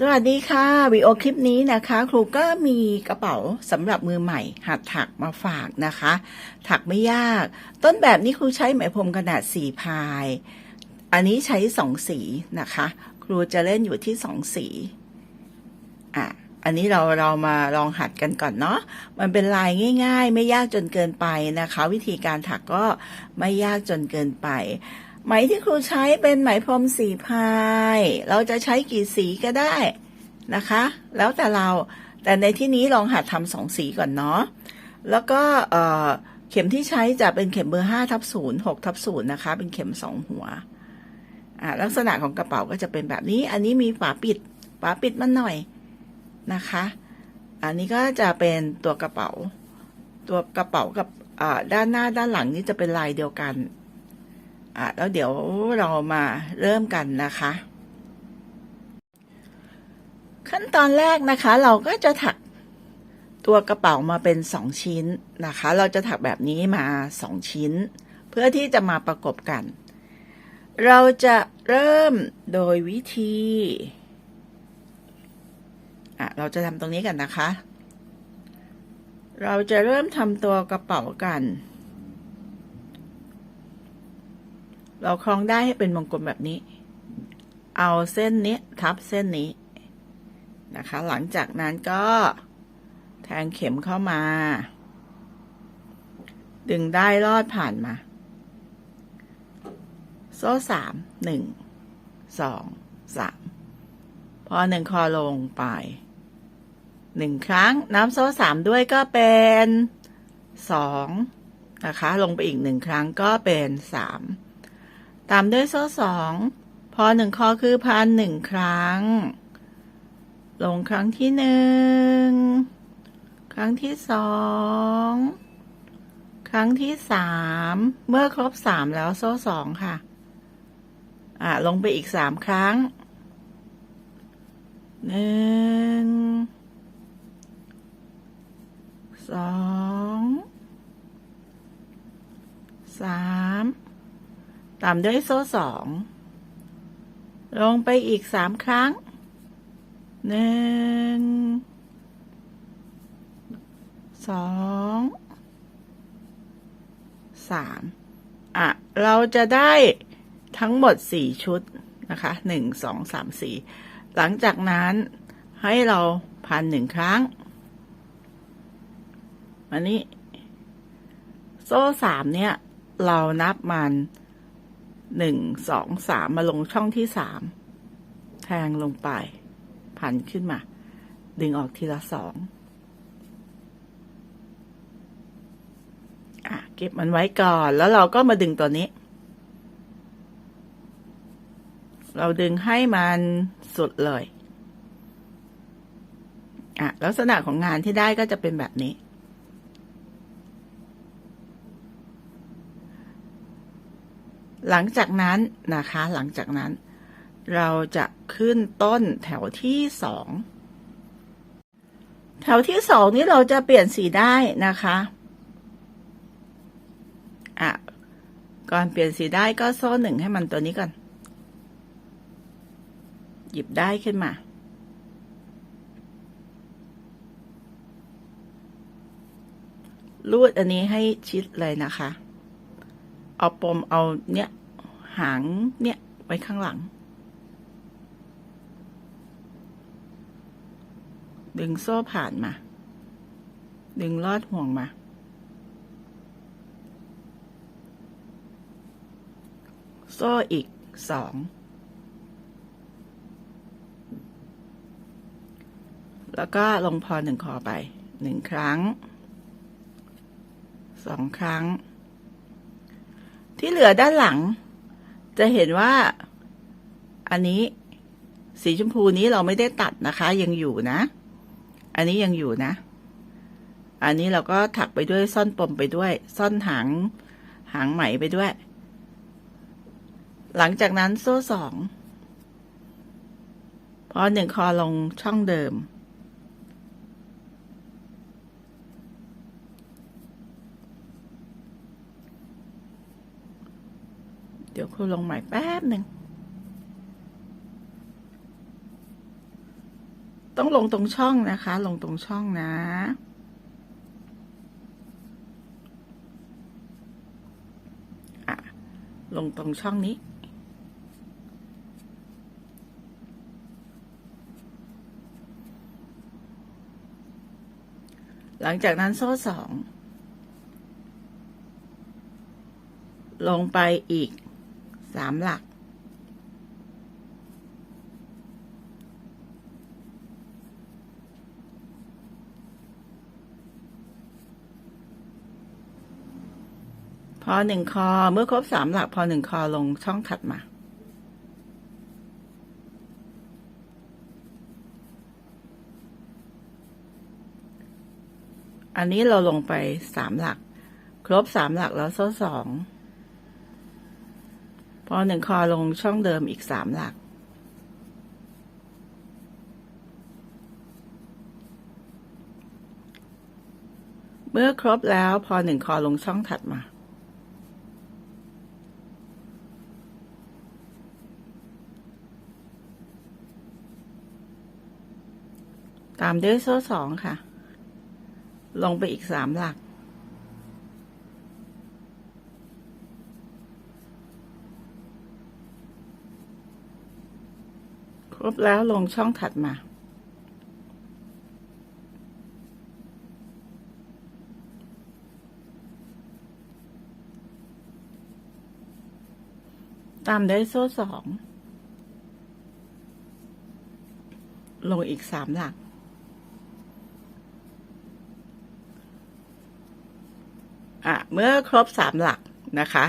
สวัสดีค่ะวิดีโอคลิปนี้นะคะ ครูก็มีกระเป๋าสำหรับมือใหม่ หัดถักมาฝากนะคะ ถักไม่ยาก ต้นแบบนี้ครูใช้ไหมพรมขนาดสี่พาย อันนี้ใช้สองสีนะคะ ครูจะเล่นอยู่ที่สองสีอะอันนี้เราเรามาลองหัดกันก่อนเนาะมันเป็นลายง่าย ๆ ไม่ยากจนเกินไปนะคะ วิธีการถักก็ไม่ยากจนเกินไป ไหมที่ครูใช้เป็นไหมพรมสีพาย เราจะใช้กี่สีก็ได้นะคะ แล้วแต่เราแต่ในที่นี้ลองหัดทำสองสีก่อนเนาะแล้วก็เข็มที่ใช้จะเป็นเข็มเบอร์ห้าทับศูนย์หกทับศูนย์นะคะ เป็นเข็มสองหัวลักษณะของกระเป๋าก็จะเป็นแบบนี้ อันนี้มีฝาปิดฝาปิดมันหน่อยนะคะ อันนี้ก็จะเป็นตัวกระเป๋า ตัวกระเป๋ากับด้านหน้าด้านหลังนี่จะเป็นลายเดียวกัน อะแล้วเดี๋ยวเรามาเริ่มกันนะคะ ขั้นตอนแรกนะคะ เราก็จะถักตัวกระเป๋ามาเป็นสองชิ้นนะคะ เราจะถักแบบนี้มาสองชิ้น เพื่อที่จะมาประกบกัน เราจะเริ่มโดยวิธีอะเราจะทำตรงนี้กันนะคะ เราจะเริ่มทำตัวกระเป๋ากัน เราคล้องได้ให้เป็นวงกลมแบบนี้ เอาเส้นนี้ทับเส้นนี้นะคะ หลังจากนั้นก็แทงเข็มเข้ามา ดึงได้รอดผ่านมา โซ่สามหนึ่งสองสามพอหนึ่งคอลงไปหนึ่งครั้งน้ำโซ่สามด้วยก็เป็นสองนะคะ ลงไปอีกหนึ่งครั้งก็เป็นสาม ตามด้วยโซ่สอง พอหนึ่งคอคือพันหนึ่งครั้ง ลงครั้งที่หนึ่ง ครั้งที่สอง ครั้งที่สาม เมื่อครบสามแล้วโซ่สองค่ะ อะลงไปอีกสามครั้ง หนึ่ง สอง สาม ตามด้วยโซ่สอง ลงไปอีกสามครั้ง หนึ่ง สอง สามอะ เราจะได้ทั้งหมดสี่ชุดนะคะหนึ่งสองสามสี่ หลังจากนั้นให้เราพันหนึ่งครั้ง อันนี้ โซ่สามเนี่ย เรานับมัน หนึ่งสองสามมาลงช่องที่สามแทงลงไปพันขึ้นมา ดึงออกทีละสองอะเก็บมันไว้ก่อนแล้วเราก็มาดึงตัวนี้ เราดึงให้มันสุดเลยอะลักษณะของงานที่ได้ก็จะเป็นแบบนี้ หลังจากนั้นนะคะ หลังจากนั้น เราจะขึ้นต้นแถวที่สองแถวที่สองนี้เราจะเปลี่ยนสีได้นะคะอะก่อนเปลี่ยนสีได้ก็โซ่หนึ่งให้มันตัวนี้ก่อน หยิบได้ขึ้นมารูดอันนี้ให้ชิดเลยนะคะ เอาปมเอาเนี้ยหางเนี่ยไว้ข้างหลัง ดึงโซ่ผ่านมา ดึงลอดห่วงมา โซ่อีกสอง แล้วก็ลงพอหนึ่งคอไปหนึ่งครั้งสองครั้ง ที่เหลือด้านหลัง จะเห็นว่า อันนี้สีชมพูนี้เราไม่ได้ตัดนะคะ ยังอยู่นะ อันนี้ยังอยู่นะ อันนี้เราก็ถักไปด้วยซ่อนปมไปด้วย ซ่อนหางหางไหมไปด้วย หลังจากนั้นโซ่สองพอหนึ่งคอลงช่องเดิม เดี๋ยว ครูลงใหม่แป๊บหนึ่ง ต้องลงตรงช่องนะคะ ลงตรงช่องนะอะลงตรงช่องนี้หลังจากนั้นโซ่สอง ลงไปอีก สามหลัก พอหนึ่งคอเมื่อครบสามหลัก พอหนึ่งคอลงช่องถัดมาอันนี้เราลงไปสามหลัก ครบสามหลักแล้วโซ่สอง พอหนึ่งคอลงช่องเดิมอีกสามหลัก เมื่อครบแล้วพอหนึ่งคอลงช่องถัดมาตามด้วยโซ่สองค่ะ ลงไปอีกสามหลัก ครบแล้วลงช่องถัดมา ตามด้วยโซ่สองลงอีกสามหลัก อะ เมื่อครบสามหลักนะคะ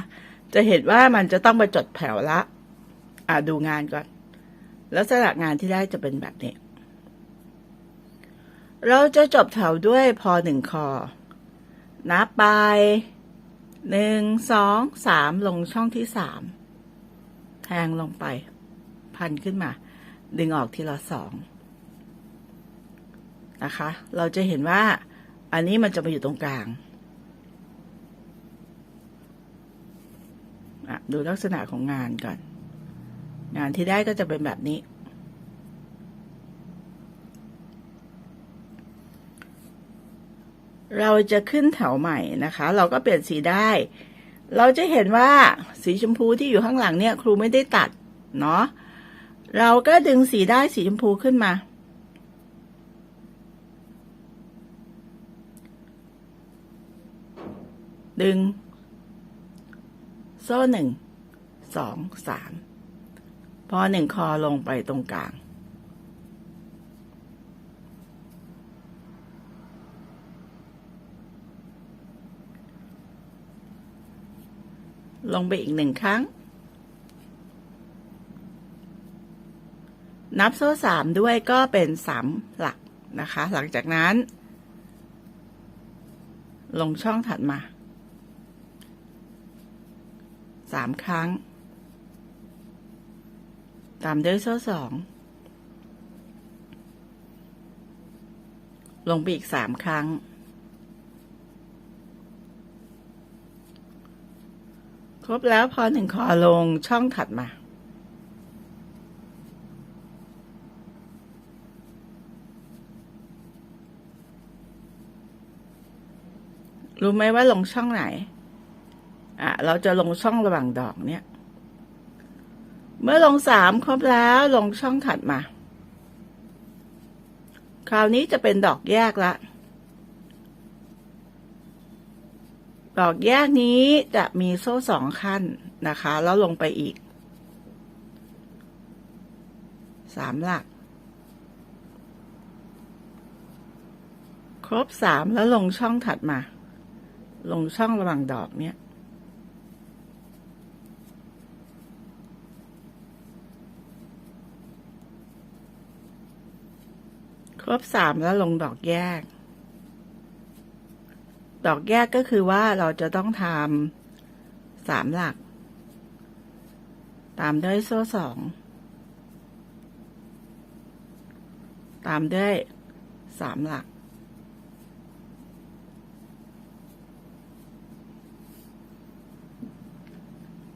จะเห็นว่ามันจะต้องมาจดแถวละ อะ ดูงานก่อน ลักษณะงานที่ได้จะเป็นแบบนี้ เราจะจบแถวด้วยพอหนึ่งคอ นับไปหนึ่งสองสามลงช่องที่สามแทงลงไป พันขึ้นมา ดึงออกทีละสองนะคะ เราจะเห็นว่า อันนี้มันจะมาอยู่ตรงกลางอะดูลักษณะของงานก่อน งานที่ได้ก็จะเป็นแบบนี้ เราจะขึ้นแถวใหม่นะคะ เราก็เปลี่ยนสีได้ เราจะเห็นว่าสีชมพูที่อยู่ข้างหลังเนี่ย ครูไม่ได้ตัดเนาะเราก็ดึงสีได้สีชมพูขึ้นมา ดึง โซ่หนึ่งสองสาม พอหนึ่งคอลงไปตรงกลาง ลงไปอีกหนึ่งครั้ง นับโซ่สามด้วยก็เป็นสามหลักนะคะ หลังจากนั้น ลงช่องถัดมาสามครั้ง ตามด้วยโซ่สองลงไปอีกสามครั้ง ครบแล้วพอหนึ่งคอลงช่องถัดมา รู้ไหมว่าลงช่องไหน อะ เราจะลงช่องระหว่างดอกเนี่ย มื่อลงสามครบแล้วลงช่องถัดมา คราวนี้จะเป็นดอกแยกละ ดอกแยกนี้จะมีโซ่สองขั้นนะคะ แล้วลงไปอีกสามหลัก ครบสามแล้วลงช่องถัดมา ลงช่องระหว่างดอกเนี่ย รบสามแล้วลงดอกแยก ดอกแยกก็คือว่าเราจะต้องทำสามหลัก ตามด้วยโซ่สอง ตามด้วยสามหลัก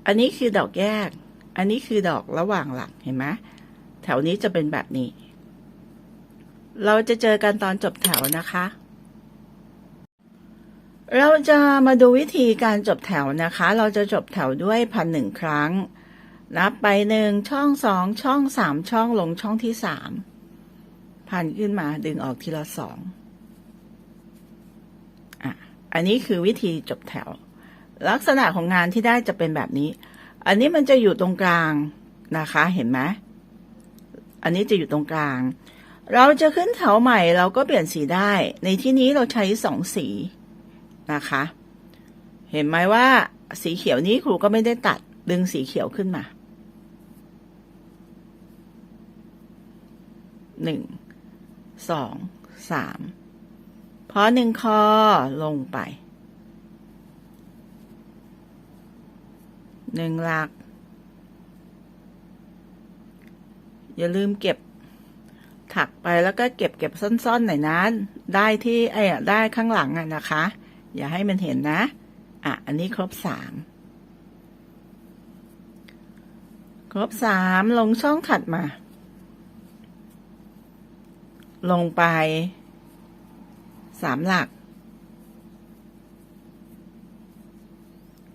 อันนี้คือดอกแยก อันนี้คือดอกระหว่างหลักเห็นไหมแถวนี้จะเป็นแบบนี้ เราจะเจอกันตอนจบแถวนะคะ เราจะมาดูวิธีการจบแถวนะคะ เราจะจบแถวด้วยพันหนึ่งครั้ง นับไปหนึ่งช่องสองช่องสามช่องลงช่องที่สามพันขึ้นมาดึงออกทีละสองอะอันนี้คือวิธีจบแถว ลักษณะของงานที่ได้จะเป็นแบบนี้ อันนี้มันจะอยู่ตรงกลางนะคะ เห็นไหมอันนี้จะอยู่ตรงกลาง เราจะขึ้นแถวใหม่เราก็เปลี่ยนสีได้ ในที่นี้เราใช้สองสีนะคะ เห็นไหมว่า สีเขียวนี้ครูก็ไม่ได้ตัดดึงสีเขียวขึ้นมาหนึ่งสองสามพอหนึ่งคอลงไปหนึ่งหลัก อย่าลืมเก็บ ถักไปแล้วก็เก็บเก็บซ่อนๆหน่อยนะได้ที่ไอ้อะได้ข้างหลังอะนะคะ อย่าให้มันเห็นนะ อะ อันนี้ครบสามครบสามลงช่องถัดมา ลงไปสามหลัก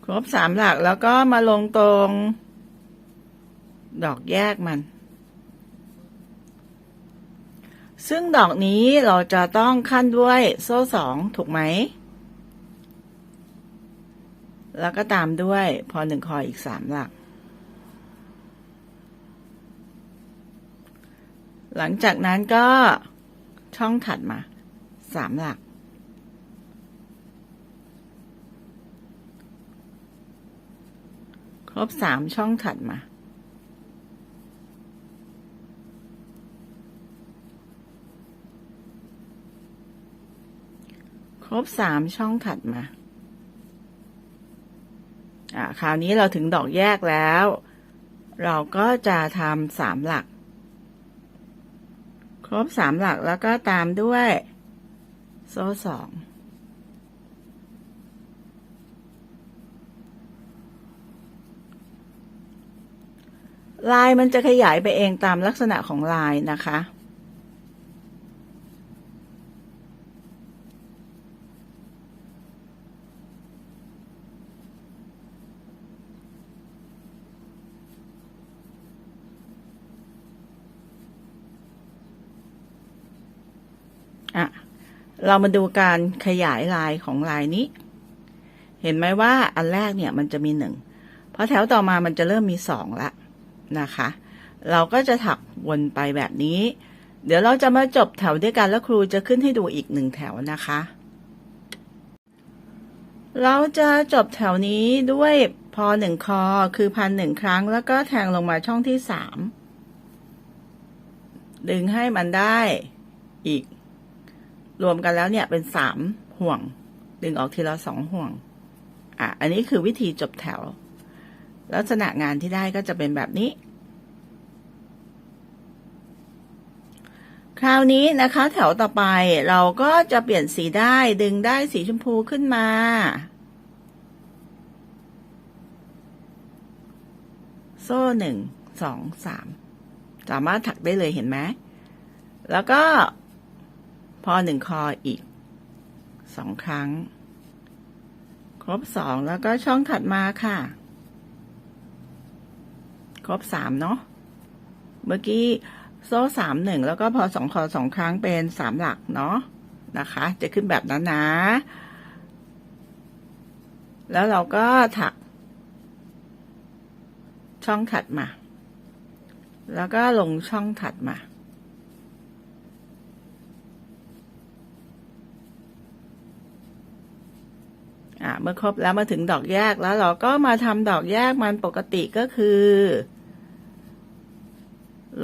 ครบสามหลักแล้วก็มาลงตรง ดอกแยกมัน ซึ่งดอกนี้เราจะต้องขั้นด้วยโซ่สองถูกไหม แล้วก็ตามด้วยพอหนึ่งคอยอีกสามหลัก หลังจากนั้นก็ช่องถัดมาสามหลัก ครบสามช่องถัดมา บสามช่องถัดมา อ่าคราวนี้เราถึงดอกแยกแล้ว เราก็จะทำสามหลัก ครบสามหลักแล้วก็ตามด้วย โซ่สองลายมันจะขยายไปเองตามลักษณะของลายนะคะ อะ เรามาดูการขยายลายของลายนี้ เห็นไหมว่าอันแรกเนี่ยมันจะมีหนึ่งพอแถวต่อมามันจะเริ่มมีสองละนะคะ เราก็จะถักวนไปแบบนี้ เดี๋ยวเราจะมาจบแถวด้วยกันแล้วครูจะขึ้นให้ดูอีกหนึ่งแถวนะคะ เราจะจบแถวนี้ด้วยพอหนึ่งคอคือพันหนึ่งครั้ง แล้วก็แทงลงมาช่องที่สามดึงให้มันได้อีก รวมกันแล้วเนี่ยเป็นสามห่วง ดึงออกทีละสองห่วง อะ อันนี้คือวิธีจบแถว ลักษณะงานที่ได้ก็จะเป็นแบบนี้ คราวนี้นะคะ แถวต่อไปเราก็จะเปลี่ยนสีได้ดึงได้สีชมพูขึ้นมาโซ่หนึ่งสองสามสามารถถักได้เลยเห็นไหม แล้วก็ พอหนึ่งคออีกสองครั้ง ครบสองแล้วก็ช่องถัดมาค่ะ ครบสามเนาะเมื่อกี้โซ่สามหนึ่งแล้วก็พอสองคอสองครั้งเป็นสามหลักเนาะนะคะ จะขึ้นแบบนั้นนะ แล้วเราก็ถัก ช่องถัดมา แล้วก็ลงช่องถัดมา อะเมื่อครบแล้วมาถึงดอกแยกแล้วเราก็มาทำดอกแยกมันปกติก็คือ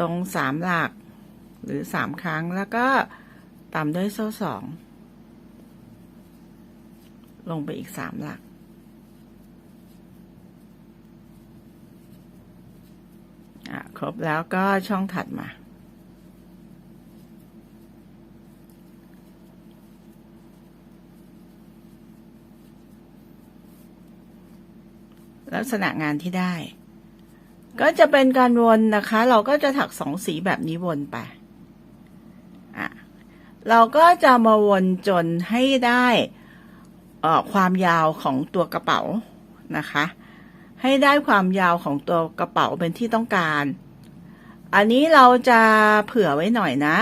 ลงสามหลัก หรือสามครั้งแล้วก็ตามด้วยโซ่สองลงไปอีกสามหลักอะครบแล้วก็ช่องถัดมา ลักษณะงานที่ได้ ก็จะเป็นการวนนะคะ เราก็จะถักสองสีแบบนี้วนไปอะเราก็จะมาวนจนให้ได้ความยาวของตัวกระเป๋านะคะ ให้ได้ความยาวของตัวกระเป๋าเป็นที่ต้องการ อันนี้เราจะเผื่อไว้หน่อยนะ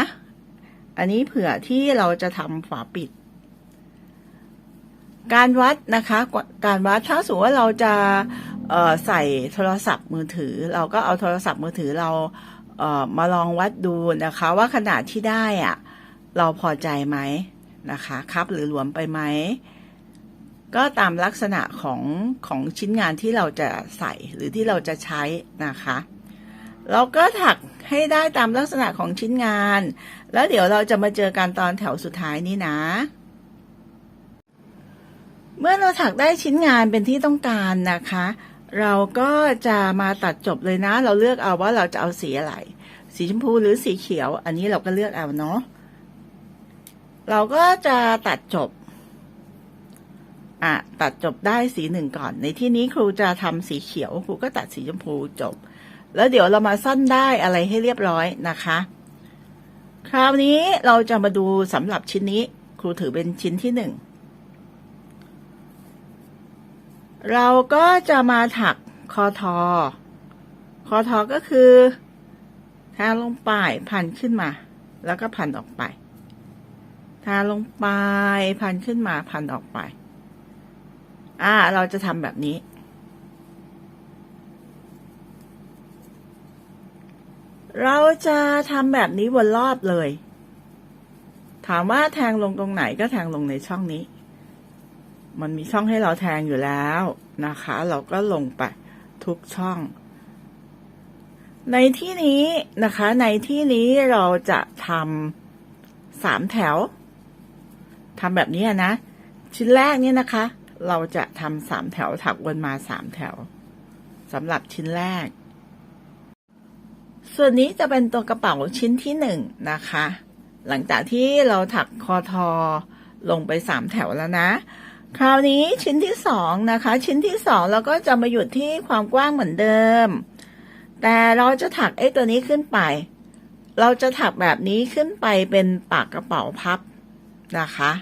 อันนี้เผื่อที่เราจะทำฝาปิด การวัดนะคะการวัดถ้าสมมติว่าเราจะใส่โทรศัพท์มือถือ เราก็เอาโทรศัพท์มือถือเราเมาลองวัดดูนะคะ ว่าขนาดที่ได้อะเราพอใจไหมนะคะครับหรือหลวมไปไหมก็ตามลักษณะของของชิ้นงานที่เราจะใส่หรือที่เราจะใช้นะคะเราก็ถักให้ได้ตามลักษณะของชิ้นงาน แล้วเดี๋ยวเราจะมาเจอกันตอนแถวสุดท้ายนี้นะ เมื่อเราถักได้ชิ้นงานเป็นที่ต้องการนะคะ เราก็จะมาตัดจบเลยนะ เราเลือกเอาว่าเราจะเอาสีอะไร สีชมพูหรือสีเขียว อันนี้เราก็เลือกเอาเนาะเราก็จะตัดจบอะตัดจบได้สีหนึ่งก่อน ในที่นี้ครูจะทำสีเขียวครูก็ตัดสีชมพูจบ แล้วเดี๋ยวเรามาสั้นได้อะไรให้เรียบร้อยนะคะ คราวนี้เราจะมาดูสำหรับชิ้นนี้ ครูถือเป็นชิ้นที่หนึ่ง เราก็จะมาถักคอทอ คอทอก็คือทาลงไปพันขึ้นมา แล้วก็พันออกไป ทาลงไปพันขึ้นมาพันออกไป อ่า เราจะทำแบบนี้ เราจะทำแบบนี้วนรอบเลย ถามว่าแทงลงตรงไหนก็แทงลงในช่องนี้ มันมีช่องให้เราแทงอยู่แล้วนะคะ เราก็ลงไปทุกช่อง ในที่นี้นะคะ ในที่นี้เราจะทำสามแถวทำแบบนี้นะ ชิ้นแรกเนี่ยนะคะ เราจะทำสามแถวถักวนมาสามแถวสำหรับชิ้นแรก ส่วนนี้จะเป็นตัวกระเป๋าชิ้นที่หนึ่งนะคะ หลังจากที่เราถักคอทอลงไปสามแถวแล้วนะ คราวนี้ชิ้นที่สองนะคะ ชิ้นที่สองเราก็จะมาหยุดที่ความกว้างเหมือนเดิม แต่เราจะถักไอ้ตัวนี้ขึ้นไป เราจะถักแบบนี้ขึ้นไปเป็นปากกระเป๋าพับนะคะ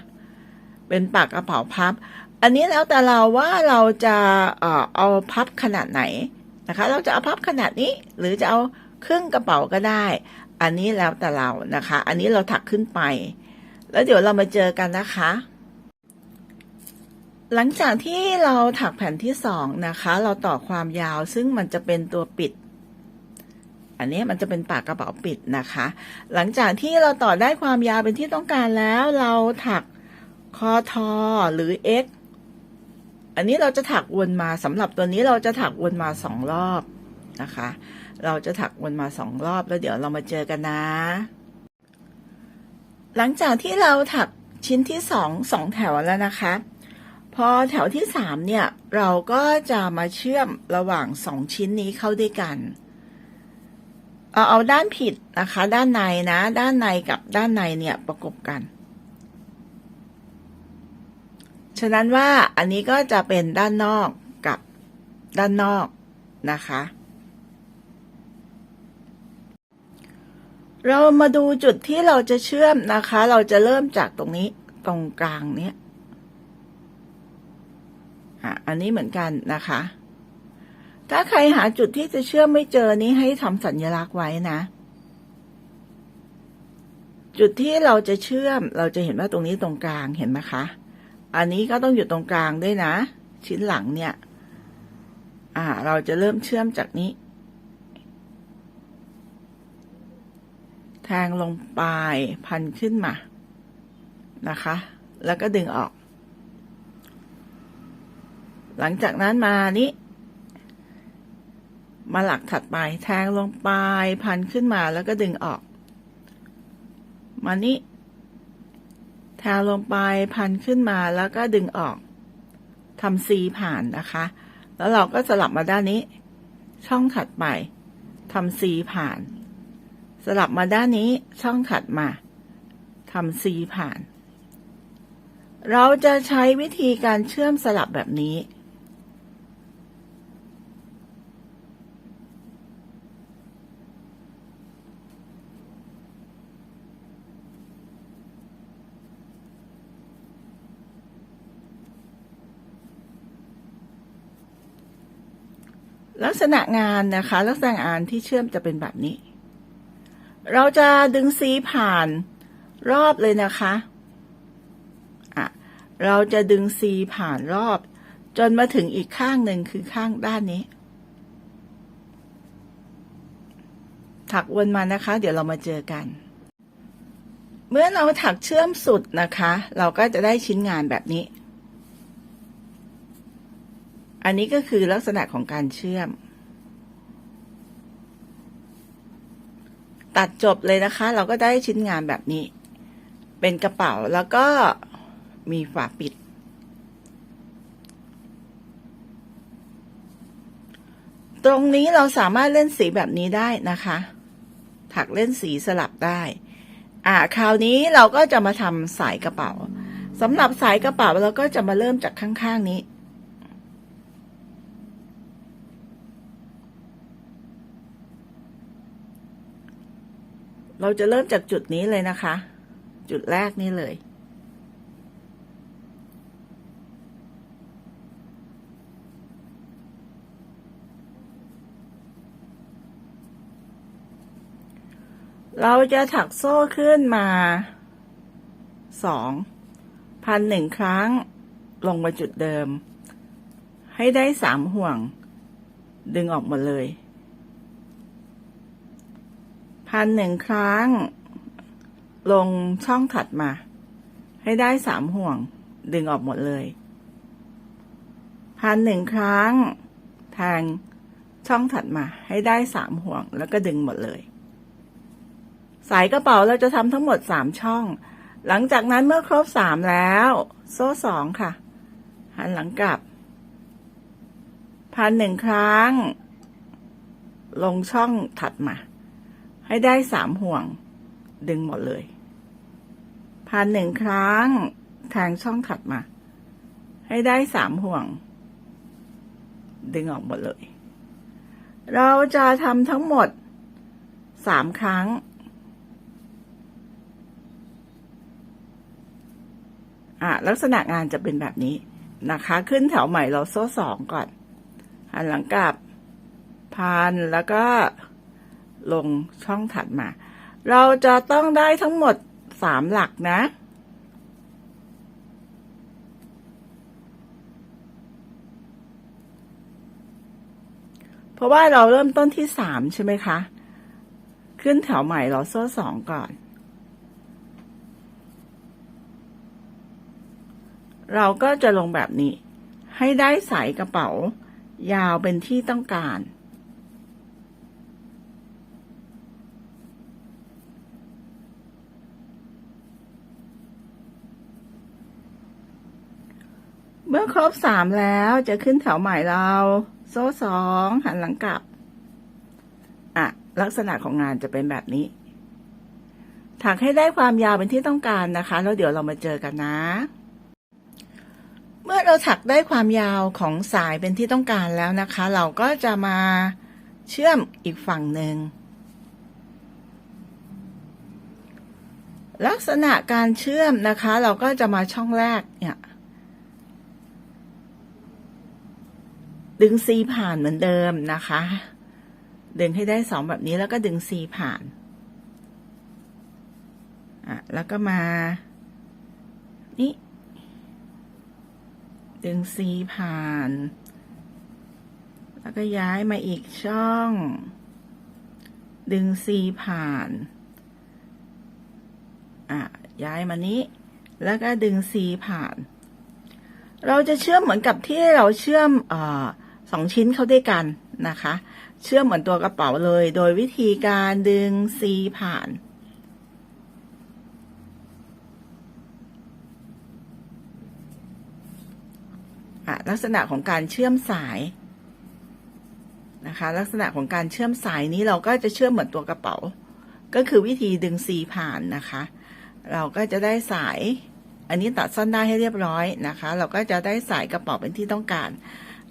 เป็นปากกระเป๋าพับ อันนี้แล้วแต่เราว่าเราจะเอ่อเอาพับขนาดไหนนะคะ เราจะเอาพับขนาดนี้หรือจะเอาครึ่งกระเป๋าก็ได้ อันนี้แล้วแต่เรานะคะ อันนี้เราถักขึ้นไป แล้วเดี๋ยวเรามาเจอกันนะคะ หลังจากที่เราถักแผ่นที่สองนะคะ เราต่อความยาวซึ่งมันจะเป็นตัวปิด อันนี้มันจะเป็นปากกระเป๋าปิดนะคะ หลังจากที่เราต่อได้ความยาวเป็นที่ต้องการแล้วเราถักคอทอหรือ x อันนี้เราจะถักวนมาสำหรับตัวนี้เราจะถักวนมาสองรอบนะคะ เราจะถักวนมาสองรอบแล้วเดี๋ยวเรามาเจอกันนะ หลังจากที่เราถักชิ้นที่สองสองแถวแล้วนะคะ พอแถวที่สามเนี่ย เราก็จะมาเชื่อมระหว่างสองชิ้นนี้เข้าด้วยกัน เอาเอาด้านผิดนะคะ ด้านในนะ ด้านในกับด้านในเนี่ยประกบกัน ฉะนั้นว่าอันนี้ก็จะเป็นด้านนอกกับด้านนอกนะคะ เรามาดูจุดที่เราจะเชื่อมนะคะ เราจะเริ่มจากตรงนี้ตรงกลางเนี้ย อะอันนี้เหมือนกันนะคะ ถ้าใครหาจุดที่จะเชื่อมไม่เจอนี้ให้ทำสัญลักษณ์ไว้นะ จุดที่เราจะเชื่อมเราจะเห็นว่าตรงนี้ตรงกลางเห็นไหมคะ อันนี้ก็ต้องอยู่ตรงกลางด้วยนะ ชิ้นหลังเนี่ย อ่า เราจะเริ่มเชื่อมจากนี้ แทงลงไปพันขึ้นมานะคะ แล้วก็ดึงออก หลังจากนั้นมานี้มาหลักถัดไปแทงลงไปพันขึ้นมาแล้วก็ดึงออก มานี้แทงลงไปพันขึ้นมาแล้วก็ดึงออกทำซีผ่านนะคะ แล้วเราก็สลับมาด้านนี้ ช่องถัดไปทำซีผ่าน สลับมาด้านนี้ช่องถัดมาทำซีผ่าน เราจะใช้วิธีการเชื่อมสลับแบบนี้ ษณะงานนะคะ ลักษณะงานที่เชื่อมจะเป็นแบบนี้ เราจะดึงซีผ่านรอบเลยนะคะอะเราจะดึงซีผ่านรอบ จนมาถึงอีกข้างหนึ่งคือข้างด้านนี้ ถักวนมานะคะ เดี๋ยวเรามาเจอกัน เมื่อเราถักเชื่อมสุดนะคะ เราก็จะได้ชิ้นงานแบบนี้อันนี้ก็คือลักษณะของการเชื่อม ตัดจบเลยนะคะ เราก็ได้ชิ้นงานแบบนี้ เป็นกระเป๋าแล้วก็มีฝาปิด ตรงนี้เราสามารถเล่นสีแบบนี้ได้นะคะ ถักเล่นสีสลับได้ อ่า คราวนี้เราก็จะมาทำสายกระเป๋าสำหรับสายกระเป๋าเราก็จะมาเริ่มจากข้างๆนี้ เราจะเริ่มจากจุดนี้เลยนะคะ จุดแรกนี้เลย เราจะถักโซ่ขึ้นมาสองพันหนึ่งครั้งลงมาจุดเดิม ให้ได้สามห่วง ดึงออกหมดเลย พันหนึ่งครั้ง ลงช่องถัดมา ให้ได้สามห่วง ดึงออกหมดเลย พันหนึ่งครั้งแทงช่องถัดมา ให้ได้สามห่วง แล้วก็ดึงหมดเลย สายกระเป๋าเราจะทำทั้งหมดสามช่อง หลังจากนั้นเมื่อครบสามแล้ว โซ่สองค่ะ หันหลังกลับ พันหนึ่งครั้ง ลงช่องถัดมา ให้ได้สามห่วง ดึงหมดเลยพันหนึ่งครั้งแทงช่องถัดมา ให้ได้สามห่วง ดึงออกหมดเลย เราจะทำทั้งหมดสามครั้ง อะลักษณะงานจะเป็นแบบนี้นะคะ ขึ้นแถวใหม่เราโซ่สองก่อนหันหลังกลับพันแล้วก็ ลงช่องถัดมา เราจะต้องได้ทั้งหมดสามหลักนะ เพราะว่าเราเริ่มต้นที่สามใช่ไหมคะ ขึ้นแถวใหม่เราโซ่สองก่อน เราก็จะลงแบบนี้ ให้ได้สายกระเป๋า ยาวเป็นที่ต้องการ มื่อครบสามแล้วจะขึ้นแถวใหม่เรา โซ่สองหันหลังกลับ อะ ลักษณะของงานจะเป็นแบบนี้ ถักให้ได้ความยาวเป็นที่ต้องการนะคะ แล้วเดี๋ยวเรามาเจอกันนะ เมื่อเราถักได้ความยาวของสายเป็นที่ต้องการแล้วนะคะ เราก็จะมาเชื่อมอีกฝั่งหนึ่งลักษณะการเชื่อมนะคะ เราก็จะมาช่องแรกเนี่ย ดึงซีผ่านเหมือนเดิมนะคะ ดึงให้ได้สองแบบนี้แล้วก็ดึงซีผ่านอะแล้วก็มา นี่ ดึงซีผ่าน แล้วก็ย้ายมาอีกช่อง ดึงซีผ่านอะย้ายมานี้ แล้วก็ดึงซีผ่านเราจะเชื่อมเหมือนกับที่เราเชื่อมอ สองชิ้นเข้าด้วยกันนะคะ เชื่อมเหมือนตัวกระเป๋าเลย โดยวิธีการดึงซีผ่านลักษณะของการเชื่อมสายนะคะ ลักษณะของการเชื่อมสายนี้เราก็จะเชื่อมเหมือนตัวกระเป๋า ก็คือวิธีดึงซีผ่านนะคะ เราก็จะได้สาย อันนี้ตัดสั้นได้ให้เรียบร้อยนะคะ เราก็จะได้สายกระเป๋าเป็นที่ต้องการ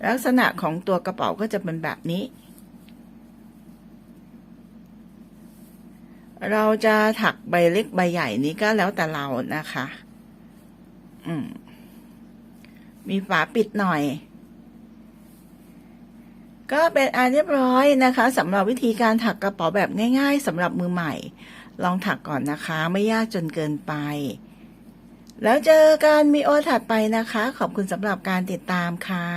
ลักษณะของตัวกระเป๋าก็จะเป็นแบบนี้ เราจะถักใบเล็กใบใหญ่นี้ก็แล้วแต่เรานะคะ อืม มีฝาปิดหน่อย ก็เป็นอันเรียบร้อยนะคะสำหรับวิธีการถักกระเป๋าแบบง่าย ๆสำหรับมือใหม่ ลองถักก่อนนะคะ ไม่ยากจนเกินไปแล้วเจอกันมีโอถัดไปนะคะ ขอบคุณสำหรับการติดตามค่ะ